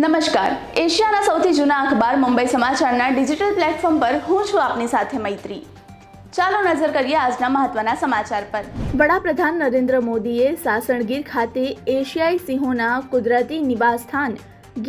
નમસ્કાર. એશિયાના સૌથી જૂના અખબાર મુંબઈ સમાચારના ડિજિટલ પ્લેટફોર્મ પર હું છું આપની સાથે મૈત્રી. ચાલો નજર કરીએ આજના મહત્વના સમાચાર પર. વડાપ્રધાન નરેન્દ્ર મોદીએ સાસણગીર ખાતે એશિયાઈ સિંહોના કુદરતી નિવાસસ્થાન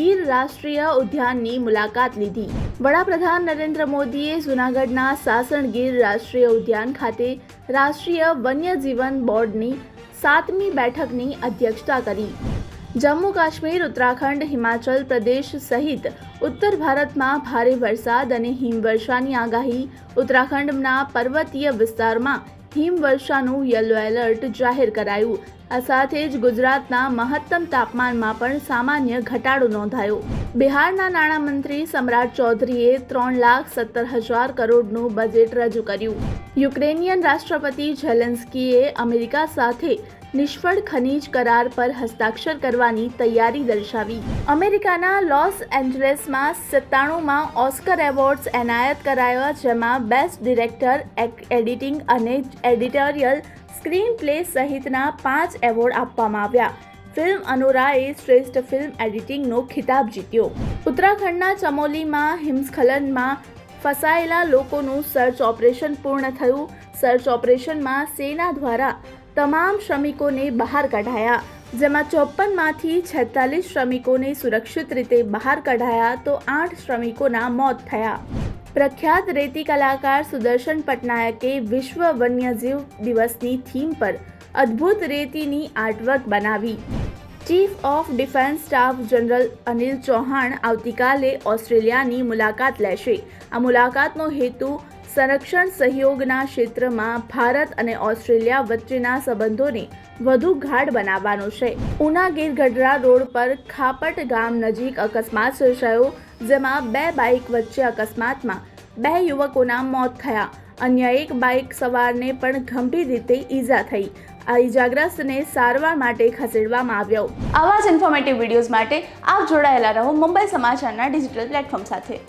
ગીર રાષ્ટ્રીય ઉદ્યાનની મુલાકાત લીધી. વડાપ્રધાન નરેન્દ્ર મોદીએ જૂનાગઢના સાસણગીર રાષ્ટ્રીય ઉદ્યાન ખાતે રાષ્ટ્રીય વન્યજીવન બોર્ડની સાતમી બેઠકની અધ્યક્ષતા કરી. જમ્મુ કાશ્મીર, ઉત્તરાખંડ, હિમાચલ પ્રદેશ સહિત ઉત્તર ભારતમાં ભારે વરસાદ અને હિમવર્ષાની આગાહી. ઉત્તરાખંડના પર્વતીય વિસ્તારમાં હિમવર્ષાનું યલો એલર્ટ જાહેર કરાયું. આ સાથે જ ગુજરાતના મહત્તમ તાપમાનમાં પણ સામાન્ય ઘટાડો નોંધાયો. બિહારના નાણામંત્રી સમ્રાટ ચૌધરીએ ત્રણ લાખ સત્તર હજાર કરોડનું બજેટ રજૂ કર્યું. યુક્રેનિયન રાષ્ટ્રપતિ ઝેલેન્સ્કીએ અમેરિકા સાથે નિષ્ફળ ખનીજ કરાર પર હસ્તાક્ષર કરવાની તૈયારી દર્શાવી. અમેરિકાના લોસ એન્જલેસમાં સત્તાણુંમાં ઓસ્કર એવોર્ડ્સ એનાયત કરાયા, જેમાં બેસ્ટ ડિરેક્ટર, એડિટિંગ અને એડિટોરિયલ સ્ક્રીન પ્લે સહિતના પાંચ એવોર્ડ આપવામાં આવ્યા. ફિલ્મ અનોરાએ શ્રેષ્ઠ ફિલ્મ એડિટિંગનો ખિતાબ જીત્યો. ઉત્તરાખંડના ચમોલીમાં હિમસ્ખલનમાં ફસાયેલા લોકોનું સર્ચ ઓપરેશન પૂર્ણ થયું. સર્ચ ઓપરેશનમાં સેના દ્વારા તમામ શ્રમિકોને બહાર કઢાયા. જેમાં ચોપનમાંથી છેતાલીસ શ્રમિકોને સુરક્ષિત રીતે બહાર કઢાયા તો આઠ શ્રમિકોના મોત થયા. પ્રખ્યાત રેતી કલાકાર સુદર્શન પટનાયકે વિશ્વ વન્યજીવ દિવસની થીમ પર અદ્ભુત રેતીની આર્ટવર્ક બનાવી. Chief of defence staff general Anil Chauhan આવતીકાલે ઓસ્ટ્રેલિયાની મુલાકાત લેશે. આ મુલાકાતનો હેતુ સંરક્ષણ સહયોગના ક્ષેત્રમાં ભારત અને ઓસ્ટ્રેલિયા વચ્ચેના સંબંધોને વધુ ગાઢ બનાવવાનો છે. ઉના ગીર ગઢડા રોડ પર ખાપટ ગામ નજીક અકસ્માત સર્જાયો, જેમાં બે બાઇક વચ્ચે અકસ્માતમાં બે યુવકોના મોત થયા. અન્ય એક બાઇક સવારને પણ ગંભીર રીતે ઈજા થઈ. આ ઈજાગ્રસ્તને સારવાર માટે ખસેડવામાં આવ્યો. આવા જ ઇન્ફોર્મેટિવ વિડીયોઝ માટે આપ જોડાયેલા રહો મુંબઈ સમાચારના ડિજિટલ પ્લેટફોર્મ સાથે.